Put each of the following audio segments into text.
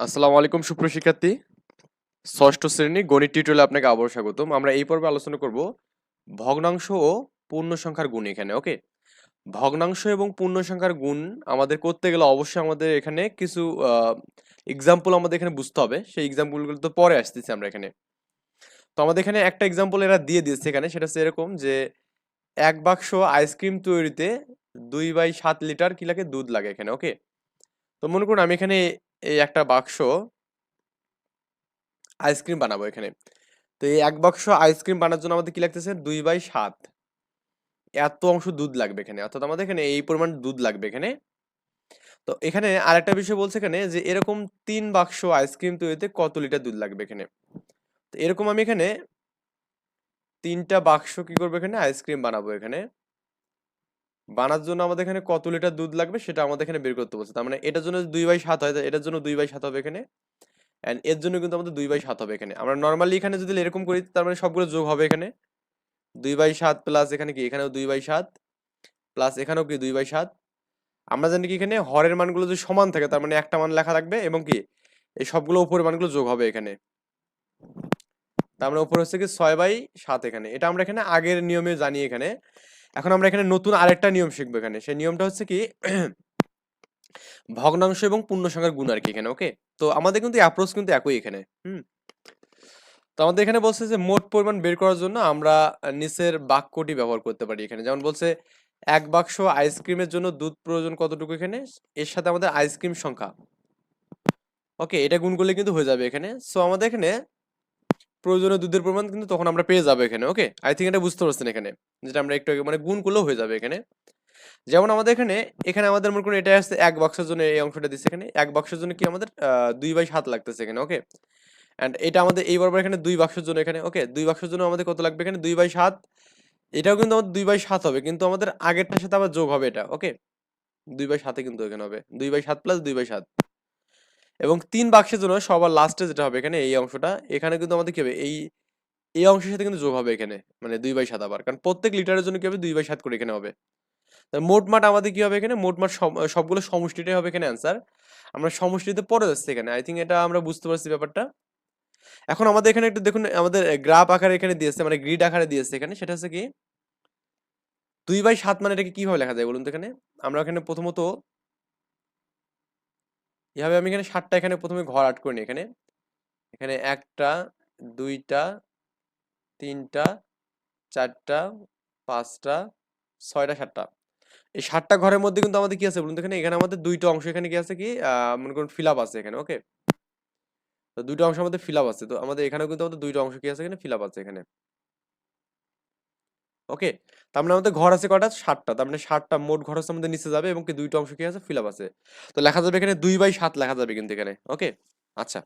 আসসালামু আলাইকুম, সুপ্রিয় শিক্ষার্থী। ষষ্ঠ শ্রেণি গণিত টিউটোরিয়ালে আপনাকে আবার স্বাগতম। আমরা এই পর্বে আলোচনা করব ভগ্নাংশ ও পূর্ণ সংখ্যার গুণ এখানে, ওকে? ভগ্নাংশ এবং পূর্ণ সংখ্যার গুণ আমাদের করতে গেলে অবশ্যই আমাদের এখানে কিছু এক্সাম্পল আমাদের এখানে বুঝতে হবে। সেই এক্সাম্পলগুলো তো পরে আসতেছি আমরা এখানে। তো আমাদের এখানে একটা এক্সাম্পল এরা দিয়ে দিয়েছে এখানে, সেটা হচ্ছে এরকম যে এক বাক্স আইসক্রিম তৈরিতে দুই বাই সাত লিটার কি লাগে দুধ লাগে এখানে, ওকে? তো মনে করুন আমি এখানে এই একটা বাক্স আইসক্রিম বানাবো এখানে। তো এই এক বাক্স আইসক্রিম বানার জন্য আমাদের কি লাগতেছে? দুই বাই সাত। এত অংশ দুধ লাগবে এখানে। অর্থাৎ আমাদের এখানে এই পরিমাণ দুধ লাগবে এখানে। তো এখানে আরেকটা বিষয় বলছে এখানে যে, এরকম তিন বাক্স আইসক্রিম তৈরিতে কত লিটার দুধ লাগবে এখানে? তো এরকম আমি এখানে তিনটা বাক্স কি করব এখানে? আইসক্রিম বানাবো এখানে। বানার জন্য আমাদের এখানে কত লিটার দুধ লাগবে সেটা আমাদের এখানে বের করতে বলছে। তার মানে এটার জন্য দুই বাই সাত হয়, এটার জন্য দুই বাই সাত হবে এখানে। অ্যান্ড এর জন্য কিন্তু আমাদের দুই বাই সাত হবে এখানে। আমরা নর্মালি এখানে যদি এরকম করি, তার মানে সবগুলো যোগ হবে এখানে। দুই বাই সাত প্লাস এখানে কি? এখানেও দুই বাই সাত প্লাস এখানেও কি দুই বাই সাত? আমরা জানি কি এখানে হরের মানগুলো যদি সমান থাকে, তার মানে একটা মান লেখা থাকবে এবং কি? এই সবগুলো উপরের মানগুলো যোগ হবে এখানে। তার মানে উপর হচ্ছে কি ছয় বাই সাত এখানে। এটা আমরা এখানে আগের নিয়মে জানি এখানে। এখন আমরা এখানে নতুন আরেকটা নিয়ম শিখব এখানে। সেই নিয়মটা হচ্ছে কি, ভগ্নাংশ এবং পূর্ণ সংখ্যার গুণ আর কি এখানে ওকে তো আমাদের কিন্তু অ্যাপ্রোচ কিন্তু একই এখানে, হুম? তো আমাদের এখানে বলছে যে মোট পরিমাণ বের করার জন্য আমরা নিচের বাক্যটি ব্যবহার করতে পারি এখানে। যেমন বলছে, এক বাক্স আইসক্রিমের জন্য দুধ প্রয়োজন কতটুকু এখানে? এর সাথে আমাদের আইসক্রিম সংখ্যা ওকে এটা গুণ করলে কিন্তু হয়ে যাবে এখানে। সো আমাদের এখানে প্রয়োজনীয় দুধের পরিমাণ কিন্তু তখন আমরা পেয়ে যাব এখানে ওকে আই থিঙ্ক এটা বুঝতে পারছেন এখানে, যেটা আমরা একটু মানে গুণ করলেও হয়ে যাবে এখানে। যেমন আমাদের এখানে এখানে আমাদের মনে করুন এটা আসছে এক বাক্সের জন্য এই অংশটা দিচ্ছে এখানে, এক বাক্সের জন্য কি আমাদের দুই বাই সাত লাগতেছে এখানে ওকে অ্যান্ড এটা আমাদের এই বরাবর এখানে দুই বাক্সের জন্য এখানে ওকে দুই বাক্সের জন্য আমাদের কত লাগবে এখানে? দুই বাই সাত। এটাও কিন্তু আমাদের দুই বাই সাত হবে, কিন্তু আমাদের আগেরটার সাথে আবার যোগ হবে এটা ওকে দুই বাই সাতে কিন্তু এখানে হবে, দুই বাই সাত প্লাস দুই বাই সাত। এবং তিন বাক্সের জন্য সবার লাস্টে যেটা হবে এখানে এই অংশটা, এখানে কিন্তু আমাদের কি হবে? এই এই অংশের সাথে কিন্তু যোগ হবে এখানে মানে দুই বাই সাত আবার। কারণ প্রত্যেক লিটারের জন্য কি হবে? দুই বাই সাত করে এখানে হবে। মোট মাঠ আমাদের কি হবে এখানে? মোট মাঠ সবগুলো সমষ্টিটাই হবে এখানে অ্যান্সার আমরা সমষ্টিতে পড়ে যাচ্ছে এখানে। আই থিঙ্ক এটা আমরা বুঝতে পারছি ব্যাপারটা। এখন আমাদের এখানে একটু দেখুন, আমাদের গ্রাফ আকারে এখানে দিয়েছে মানে গ্রিড আকারে দিয়েছে এখানে। সেটা হচ্ছে কি? দুই বাই সাত মানে এটাকে কীভাবে লেখা যায় বলুন তো এখানে? আমরা এখানে প্রথমত এভাবে আমি এখানে সাতটা এখানে প্রথমে ঘর আট করে এখানে এখানে একটা, দুইটা, তিনটা, চারটা, পাঁচটা, ছয়টা, সাতটা। এই সাতটা ঘরের মধ্যে কিন্তু আমাদের কি আছে বলুন এখানে? এখানে আমাদের দুইটা অংশ। এখানে কি আছে কি? মনে করুন ফিল আছে এখানে ওকে তো দুইটা অংশ আমাদের ফিল আছে। তো আমাদের এখানেও কিন্তু আমাদের দুইটা অংশ কি আছে এখানে? ফিল আছে এখানে। ওকে? তার মানে আমাদের ঘর আছে কটা সাতটা। তার মানে সাতটা মোট ঘর আছে আমাদের নিচে যাবে এবং কি দুইটা অংশ কি আছে? ফিল আপ আছে। তো লেখা যাবে এখানে দুই বাই সাত লেখা যাবে কিন্তু এখানে, ওকে? আচ্ছা।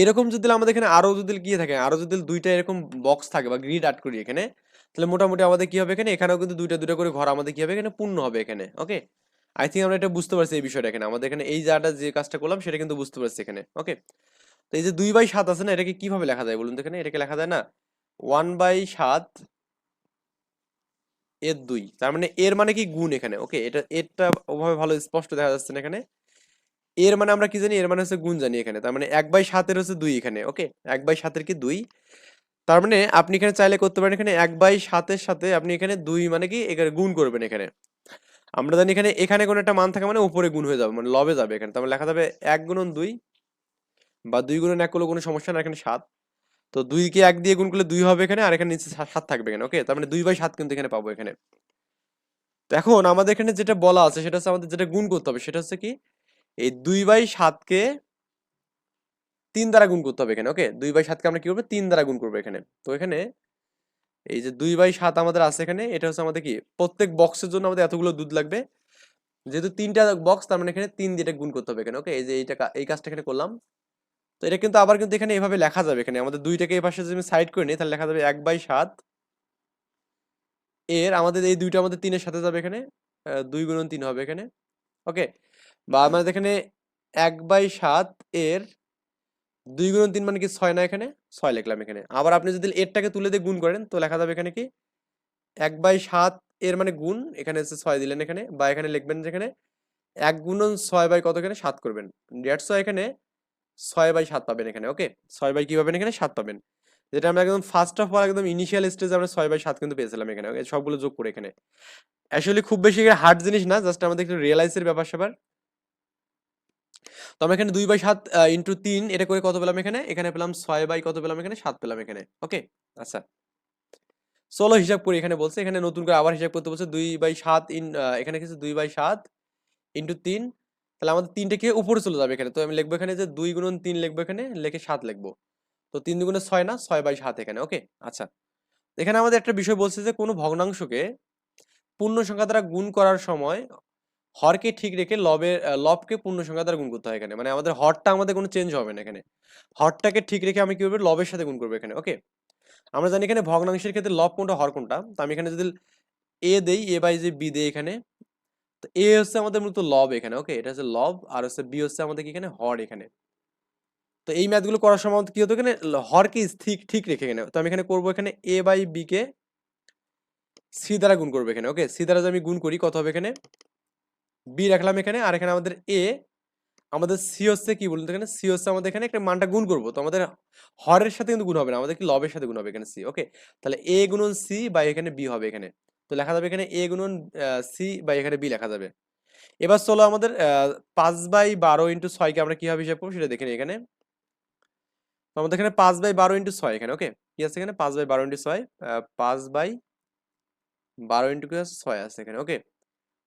এরকম যদি আমাদের এখানে আরও যদি গিয়ে থাকে, আরও যদি দুইটা এরকম বক্স থাকে বা গ্রিড আট করি এখানে, তাহলে মোটামুটি আমাদের কি হবে এখানে? এখানেও কিন্তু দুইটা দুইটা করে ঘর আমাদের কি হবে এখানে? পূর্ণ হবে এখানে, ওকে? আই থিঙ্ক আমরা এটা বুঝতে পারছি এই বিষয়টা এখানে। আমাদের এখানে এই জায়গাটা যে কাজটা করলাম সেটা কিন্তু বুঝতে পারছি এখানে, ওকে? তো এই যে দুই বাই সাত আছে না, এটাকে কীভাবে লেখা যায় বলুন তো এখানে? এটাকে লেখা যায় না? ওয়ান বাই সাত এর দুই। তার মানে এর মানে কি গুণ এখানে? ওকে, এটা এরটা ওভাবে ভালো স্পষ্ট দেখা যাচ্ছে না এখানে। এর মানে আমরা কি জানি? এর মানে হচ্ছে গুণ জানি এখানে। তার মানে এক বাই সাতের হচ্ছে দুই এখানে, ওকে? এক বাই সাতের কি দুই? তার মানে আপনি এখানে চাইলে করতে পারেন এখানে এক বাই সাতের সাথে আপনি এখানে দুই মানে কি? এখানে গুণ করবেন এখানে। আমরা জানি এখানে এখানে কোনো একটা মান থাকে মানে উপরে গুণ হয়ে যাবে মানে লবে যাবে এখানে। তারপরে লেখা যাবে এক গুণন দুই বা দুই গুণন এক করলে কোনো সমস্যা না, এখানে সাত। তো দুইকে এক দিয়ে গুণ করলে দুই হবে এখানে, আর এখানে নিচে সাত থাকবে এখানে ওকে তার মানে দুই বাই সাত কিন্তু এখানে পাবো এখানে। তো এখন আমাদের এখানে যেটা বলা আছে, সেটা হচ্ছে আমাদের যেটা গুণ করতে হবে, সেটা হচ্ছে কি? এই দুই বাই সাতকে তিন দ্বারা গুণ করতে হবে এখানে ওকে দুই বাই সাতকে আমরা কি করব? তিন দ্বারা গুণ করব এখানে। তো এখানে এই যে দুই বাই সাত আমাদের আছে এখানে, এটা হচ্ছে আমাদের কি? প্রত্যেক বক্সের জন্য আমাদের এতগুলো দুধ লাগবে। যেহেতু তিনটা বক্স তার মানে এখানে তিন দিয়ে গুণ করতে হবে এখানে ওকে এই যে এইটা এই কাজটা এখানে করলাম। তো এটা কিন্তু আবার কিন্তু এখানে এভাবে লেখা যাবে এখানে। আমাদের দুইটাকে এই পাশে যদি আমি সাইড করে নিই, তাহলে লেখা যাবে এক বাই সাত। এর আমাদের এই দুইটা আমাদের তিনের সাথে যাবে এখানে। দুই গুণন তিন হবে এখানে। ওকে? বা আমাদের এখানে এক বাই সাত এর দুই গুণন তিন মানে কি ছয় না এখানে? ছয় লিখলাম এখানে। আবার আপনি যদি এরটাকে তুলে দিয়ে গুণ করেন, তো লেখা যাবে এখানে কি? এক বাই সাত এর মানে গুণ, এখানে হচ্ছে ছয় দিলেন এখানে। বা এখানে লিখবেন যেখানে এক গুণন ছয় বাই কত এখানে? সাত করবেন। দ্যাটস এখানে ছয় বাই সাত পাবেন এখানে ওকে ছয় বাই কি পাবেন এখানে? সাত পাবেন। যেটা আমরা একদম ফার্স্ট অফ অল একদম ইনিশিয়াল স্টেজে আমরা ছয় বাই সাত কিন্তু পেয়েছিলাম এখানে ওকে সবগুলো যোগ করে এখানে। অ্যাকচুয়ালি খুব বেশি হার্ড জিনিস না জাস্ট আমাদের একটু রিয়েলাইজের ব্যাপার স্যাপার। তো আমরা এখানে দুই বাই সাত ইন্টু তিন, এটা করে কত পেলাম এখানে? এখানে পেলাম ছয় বাই কত পেলাম এখানে? সাত পেলাম এখানে ওকে আচ্ছা। ষোলো হিসাব করি, এখানে বলছে, এখানে নতুন করে আবার হিসাব করতে বলছে, দুই বাই সাত ইন এখানে কিছু দুই বাই সাত ইন্টু তিন তাহলে আমাদের তিনটে কে উপরে চলে যাবে এখানে? তো আমি লিখব এখানে যে দুই গুণন তিন লিখব এখানে, লিখে সাত লিখব। তো তিন দুগুণে ছয় না? ছয় বাই সাত এখানে ওকে আচ্ছা। এখানে আমাদের একটা বিষয় বলছে যে কোনো ভগ্নাংশকে পূর্ণ সংখ্যা দ্বারা গুণ করার সময় হরকে ঠিক রেখে লবের লবকে পূর্ণ সংখ্যা দ্বারা গুণ করতে হয় এখানে। মানে আমাদের হরটা আমাদের কোনো চেঞ্জ হবে না এখানে। হরটাকে ঠিক রেখে আমি কি করব লবের সাথে গুণ করব এখানে ওকে আমরা জানি এখানে ভগ্নাংশের ক্ষেত্রে লব কোনটা, হর কোনটা? তো আমি এখানে যদি এ দেই, এ বাই যে বি দেই এখানে তো এ হচ্ছে আমাদের মূলত লব এখানে ওকে এটা হচ্ছে লব আর হচ্ছে বি হচ্ছে আমাদের এখানে? হর এখানে। তো এই ম্যাথগুলো করার সময় কি হতো এখানে? হরকে ঠিক ঠিক রেখে এখানে। তো আমি এখানে করব এখানে A by B K C দ্বারা গুণ করব এখানে ওকে সি দ্বারা যদি আমি গুণ করি, কত হবে এখানে? বি রাখলাম এখানে, আর এখানে আমাদের এ আমাদের সি হচ্ছে কি বলুন এখানে? সি হচ্ছে আমাদের এখানে একটা মানটা গুণ করব। তো আমাদের হরের সাথে কিন্তু গুণ হবে না, আমাদের কি লবের সাথে গুণ হবে এখানে সি ওকে তাহলে এ গুণন সি বা এখানে বি হবে এখানে। তো লেখা যাবে এখানে এ গুণন সি বা এখানে বি লেখা যাবে। এবার চলো আমাদের পাঁচ বাই বারো ইন্টু ছয়কে আমরা কীভাবে হিসাব করব সেটা দেখে নিই এখানে। তো আমাদের এখানে পাঁচ বাই বারো ইন্টু ছয় এখানে ওকে কি আছে এখানে? পাঁচ বাই বারো ইন্টু ছয় পাঁচ বাই বারো ইন্টু কি আছে? ছয় আছে এখানে ওকে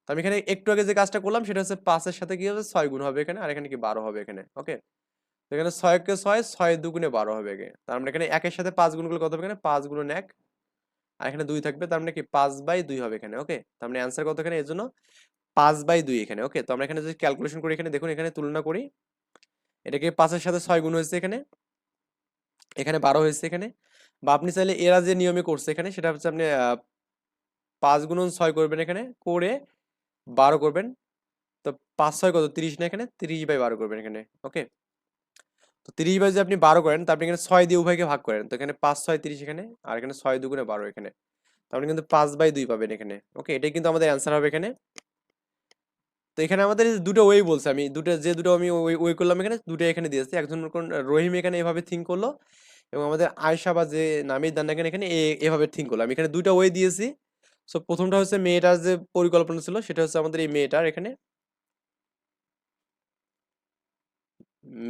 তো আমি এখানে একটু আগে যে কাজটা করলাম সেটা হচ্ছে পাঁচের সাথে কি হবে? ছয় গুণ হবে এখানে, আর এখানে কি বারো হবে এখানে ওকে এখানে ছয়কে ছয় ছয় দুগুণে বারো হবে এখানে তার মানে এখানে একের সাথে পাঁচ গুণ করলে কত হবে এখানে? পাঁচ গুণন এক আর এখানে দুই থাকবে, তার মানে কি পাঁচ বাই দুই হবে এখানে ওকে তার মানে অ্যান্সার কত এখানে? এর জন্য পাঁচ বাই দুই এখানে ওকে তো আমরা এখানে যদি ক্যালকুলেশন করি, এখানে দেখুন, এখানে তুলনা করি, এটাকে পাঁচের সাথে ছয় গুণ হয়েছে এখানে এখানে বারো হয়েছে এখানে, বা আপনি চাইলে এরা যে নিয়মে করছে এখানে, সেটা হচ্ছে আপনি পাঁচ গুণন ছয় করবেন এখানে, করে বারো করবেন, তো পাঁচ ছয় কত? তিরিশ না এখানে? তিরিশ বাই বারো করবেন এখানে ওকে তো তিরিশ বাই যদি আপনি বারো করেন তো আপনি এখানে ছয় দিয়ে উভয়কে ভাগ করেন। তো এখানে পাঁচ, ছয়, তিরিশ এখানে, আর এখানে ছয় দুগুণে বারো এখানে। তো আপনি কিন্তু পাঁচ বাই দুই পাবেন এখানে। ওকে, এটাই কিন্তু আমাদের অ্যান্সার হবে এখানে। তো এখানে আমাদের দুটো ওয়ে বলছে আমি, দুটো, যে দুটো আমি ওয়ে করলাম এখানে, দুটো এখানে দিয়েছি। একজন কোন রহিম এখানে এভাবে থিঙ্ক করল এবং আমাদের আয়সা বা যে নামের দান এখানে এখানে এভাবে থিঙ্ক করল। আমি এখানে দুটো ওয়ে দিয়েছি। সো প্রথমটা হচ্ছে মেয়েটার যে পরিকল্পনা ছিল, সেটা হচ্ছে আমাদের এই মেয়েটার এখানে।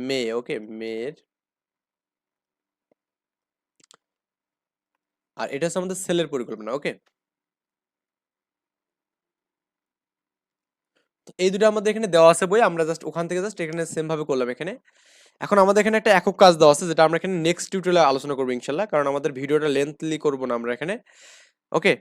মেয়ে ওকে মেয়ের আর এটা হচ্ছে আমাদের সেলের পরিকল্পনা ওকে তো এই দুটো আমাদের এখানে দেওয়া আছে বই, আমরা জাস্ট ওখান থেকে জাস্ট এখানে সেম ভাবে করলাম এখানে। এখন আমাদের এখানে একটা একক কাজ দেওয়া আছে, যেটা আমরা এখানে নেক্সট টিউটোরিয়ালে আলোচনা করব ইনশাল্লাহ, কারণ আমাদের ভিডিওটা লেন্থলি করব না আমরা এখানে ওকে